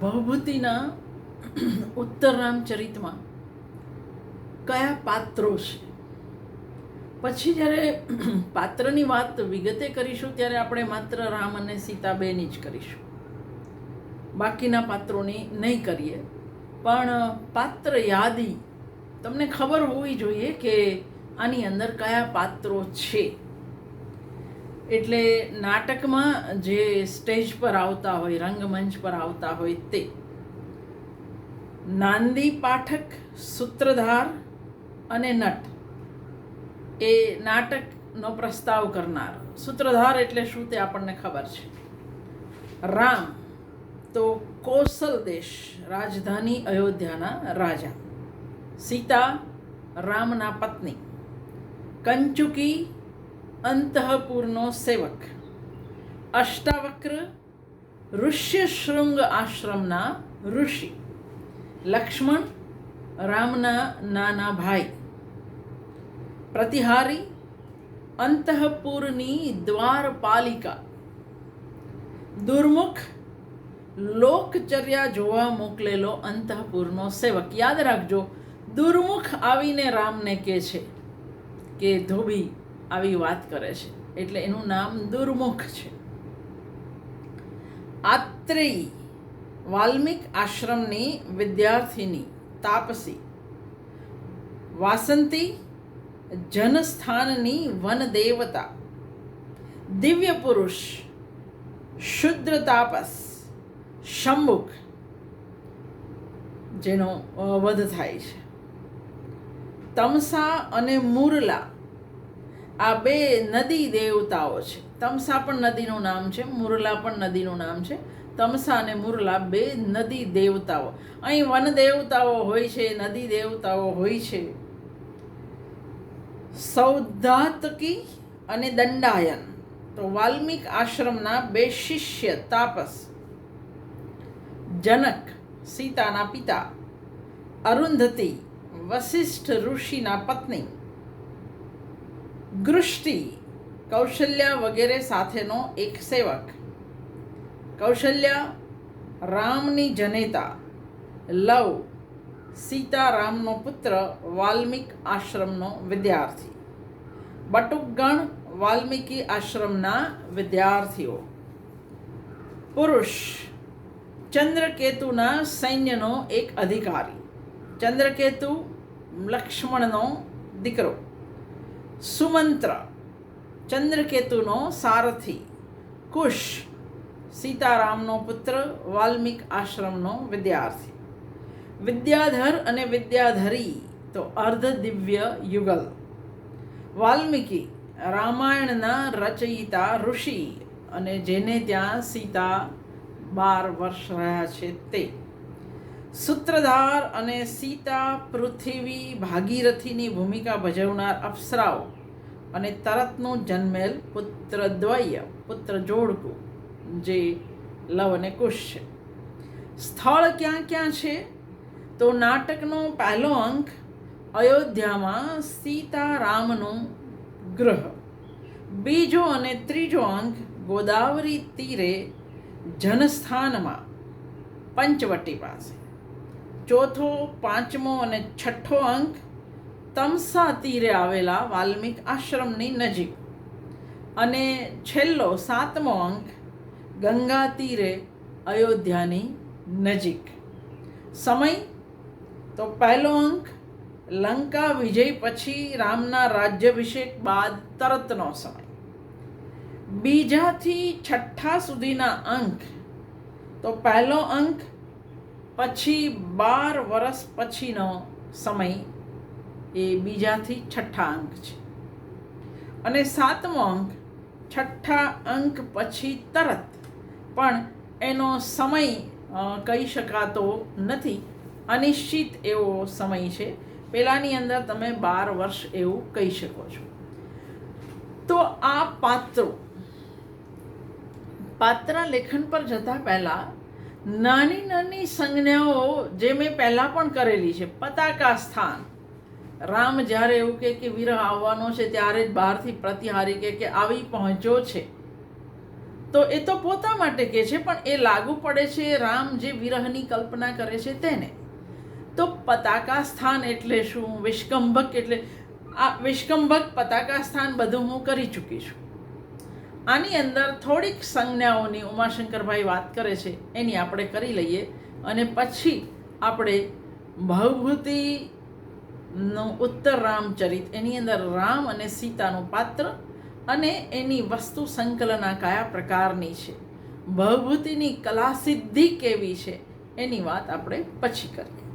ભવભૂતિના ઉત્તર રામચરિતમાં કયા પાત્રો છે? પછી જ્યારે પાત્રની વાત વિગતે કરીશું, ત્યારે આપણે માત્ર રામ અને સીતાબેની જ કરીશું. બાકીના પાત્રોની નહીં કરીએ. પણ પાત્ર યાદી, તમને ખબર હોવી જોઈએ કે આની અંદર કયા પાત્રો છે? એટલે નાટકમાં જે સ્ટેજ પર આવતા હોય, રંગમંચ પર આવતા હોય તે. નાંદી પાઠક, સૂત્રધાર અને નટ એ નાટકનો પ્રસ્તાવ કરનાર. સૂત્રધાર એટલે શું તે આપણને ખબર છે. રામ તો કોસલ દેશ, રાજધાની અયોધ્યાના રાજા. સીતા રામના પત્ની. કંચુકી અંતઃપુરનો સેવક અષ્ટાવક્ર ઋષ્યશૃંગ આશ્રમના ઋષિ લક્ષ્મણ રામના નાના ભાઈ પ્રતિહારી અંતઃપુરની દ્વારપાલિકા દુર્મુખ લોકચર્યા જોવા મોકલેલો અંતઃપુરનો સેવક યાદ રાખજો દુર્મુખ આવીને રામને કહે છે કે ધોબી આવી વાત કરે છે. એટલે એનું નામ દુર્મુખ છે. આત્રેયી વાલ્મિક આશ્રમની વિદ્યાર્થીની તાપસી. વાસંતી જનસ્થાનની વનદેવતા દિવ્ય પુરુષ શુદ્ર તાપસ શંભુક જેનો વધ થાય છે. તમસા અને મુરલા આ બે નદી દેવતાઓ છે. તમસા પણ નદીનું નામ છે, મુરલા પણ નદીનું નામ છે. તમસા અને મુરલા બે નદી દેવતાઓ. અહીં વન દેવતાઓ હોય છે, નદી દેવતાઓ હોય છે. સૌધાતકી અને દંડાયન. તો વાલ્મિક આશ્રમના બે શિષ્ય, તાપસ, જનક, સીતાના પિતા, અરુંધતી વશિષ્ઠ ઋષિના પત્ની ગૃષ્ટિ, કૌશલ્યા વગેરે સાથેનો એક સેવક. કૌશલ્ય, રામની જનેતા. લવ, સીતારામનો પુત્ર, વાલ્મિક આશ્રમનો વિદ્યાર્થી. બટુકગણ, વાલ્મીકી આશ્રમના વિદ્યાર્થીઓ. પુરુષ, ચંદ્રકેતુના સૈન્યનો એક અધિકારી. ચંદ્રકેતુ, લક્ષ્મણનો દીકરો. સુમંત્ર ચંદ્રકેતુનો સારથી કુશ સીતારામનો પુત્ર વાલ્મિક આશ્રમનો વિદ્યાર્થી વિદ્યાધર અને વિદ્યાધરી તો અર્ધ દિવ્ય યુગલ વાલ્મીકી રામાયણના રચયિતા ઋષિ અને જેને ત્યાં સીતા બાર વર્ષ રહ્યા છે તે સૂત્રધાર અને સીતા પૃથ્વી ભાગીરથીની ભૂમિકા ભજવનાર અપ્સરાઓ અને તરતનું જન્મેલ પુત્ર દ્વય, પુત્ર જોડકું, જે લવ અને કુશ છે. સ્થળ ક્યાં ક્યાં છે? તો નાટકનો પહેલો અંક અયોધ્યામાં સીતારામનો ગ્રહ. બીજો અને ત્રીજો અંક ગોદાવરી તીરે જનસ્થાનમાં પંચવટી પાસે. ચોથો, પાંચમો અને છઠ્ઠો અંક તમસા તીરે આવેલા વાલ્મિક આશ્રમની નજીક. અને છેલ્લો, સાતમો અંક ગંગા તીરે અયોધ્યાની નજીક. સમય? તો પહેલો અંક, લંકા વિજય પછી રામના રાજ્યાભિષેક બાદ તરતનો સમય. બીજાથી છઠ્ઠા સુધીના અંક, તો પહેલો અંક પછી બાર વર્ષ પછીનો સમય એ બીજાથી છઠ્ઠા અંક છે. અને સાતમો અંક, છઠ્ઠા અંક પછી તરત. પણ એનો સમય કહી શકાતો નથી. અનિશ્ચિત એવો સમય છે. પહેલાંની અંદર તમે બાર વર્ષ એવું કહી શકો છો. તો આ પાત્રો. પાત્ર લેખન પર જતા પહેલા નાની નાની સંજ્ઞાઓ જે મેં પહેલાં પણ કરેલી છે, પતાકા સ્થાન. રામ જ્યારે એવું કહે કે વિરહ આવવાનો છે, ત્યારે જ બહારથી પ્રતિહારી કહે કે આવી પહોંચ્યો છે. તો એ તો પોતા માટે કહે છે, પણ એ લાગુ પડે છે રામ જે વિરહની કલ્પના કરે છે તેને. તો પતાકા સ્થાન એટલે શું? વિષ્કંભક એટલે, આ વિષ્કંભક, પતાકા સ્થાન બધું હું કરી ચૂકી છું. આની અંદર થોડીક સંજ્ઞાઓની ઉમાશંકરભાઈ વાત કરે છે, એની આપણે કરી લઈએ. અને પછી આપણે ભવભૂતિનું ઉત્તર રામચરિત, એની અંદર રામ અને સીતાનું પાત્ર અને એની વસ્તુ સંકલના કયા પ્રકારની છે. ભવભૂતિની કલા સિદ્ધિ કેવી છે, એની વાત આપણે પછી કરીએ.